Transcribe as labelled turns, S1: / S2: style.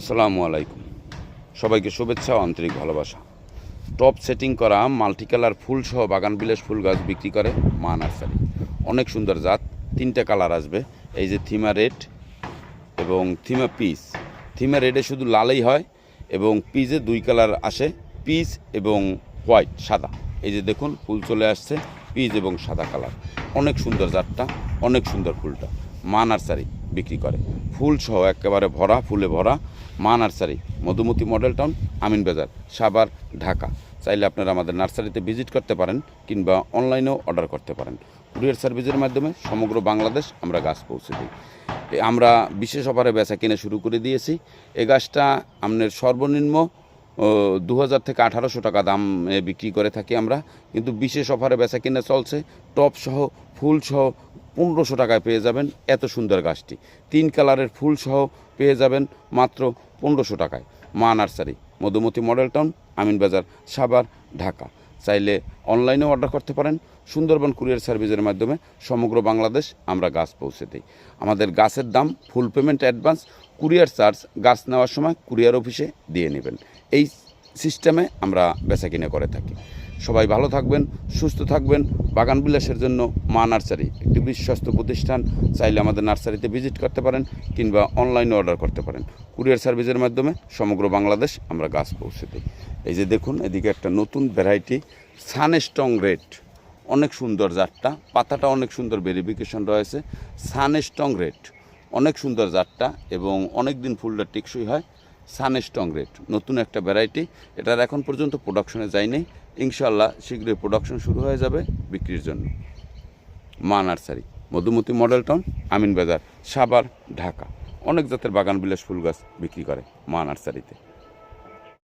S1: আসসালামু আলাইকুম। সবাইকে শুভেচ্ছা ও আন্তরিক ভালোবাসা। টপ সেটিং করা মাল্টি কালার ফুল সহ বাগান বিলাস ফুল গাছ বিক্রি করে মা নার্সারি। অনেক সুন্দর জাত, তিনটে কালার আসবে। এই যে থিমা রেড এবং থিমা পিস। থিমা রেডে শুধু লালই হয় এবং পিজে দুই কালার আসে, পিস এবং হোয়াইট, সাদা। এই যে দেখুন, ফুল চলে আসছে পিস এবং সাদা কালার। অনেক সুন্দর জাতটা, অনেক সুন্দর ফুলটা মা নার্সারি বিক্রি করে। ফুল সহ একেবারে ভরা, ফুলে ভরা Ma nursery, Madhumati model town, Amin Bazar, Savar, Dhaka. চাইলে আপনারা আমাদের নার্সারিতে ভিজিট করতে পারেন কিংবা অনলাইনেও অর্ডার করতে পারেন। কুরিয়ার সার্ভিসের মাধ্যমে সমগ্র বাংলাদেশ আমরা গাছ পৌঁছে দিই। এ আমরা বিশেষ অফারে বেচা কিনে শুরু করে দিয়েছি। এই গাছটা আপনার সর্বনিম্ন দু হাজার থেকে আঠারোশো টাকা দাম বিক্রি করে থাকি আমরা। কিন্তু বিশেষ অফারে বেচা কিনে চলছে। টপ সহ ফুল সহ পনেরোশো টাকায় পেয়ে যাবেন এত সুন্দর গাছটি। তিন কালারের ফুল সহ পেয়ে যাবেন মাত্র পনেরোশো টাকায়। Ma nursery, Madhumati model town, Amin Bazar, Savar, Dhaka. চাইলে অনলাইনেও অর্ডার করতে পারেন। সুন্দরবন কুরিয়ার সার্ভিসের মাধ্যমে সমগ্র বাংলাদেশ আমরা গাছ পৌঁছে দিই। আমাদের গাছের দাম full payment advance, courier charge, গাছ নেওয়ার সময় কুরিয়ার অফিসে দিয়ে নেবেন। এই সিস্টেমে আমরা বেচা কিনে করে থাকি। সবাই ভালো থাকবেন, সুস্থ থাকবেন। বাগান বিলাসের জন্য মা নার্সারি, একটি বিশ্বস্ত প্রতিষ্ঠান। চাইলে আমাদের নার্সারিতে ভিজিট করতে পারেন কিংবা অনলাইনে অর্ডার করতে পারেন। কুরিয়ার সার্ভিসের মাধ্যমে সমগ্র বাংলাদেশ আমরা গাছ পৌঁছে দিই। এই যে দেখুন, এদিকে একটা নতুন ভ্যারাইটি সানস্টং রেড। অনেক সুন্দর জাতটা, পাতাটা অনেক সুন্দর ভেরিফিকেশন রয়েছে। সানস্টং রেড, অনেক সুন্দর জাতটা এবং অনেক দিন ফুলটা টেকসই হয়। সানস্টং রেড নতুন একটা ভ্যারাইটি এটার এখন পর্যন্ত প্রোডাকশনে যায়নি। ইনশাল্লাহ শীঘ্রই প্রোডাকশন শুরু হয়ে যাবে বিক্রির জন্য। Ma nursery, Madhumati model town Amin Bazar Savar Dhaka. অনেক জাতের বাগান বিলাস ফুল গাছ বিক্রি করে মা নার্সারিতে।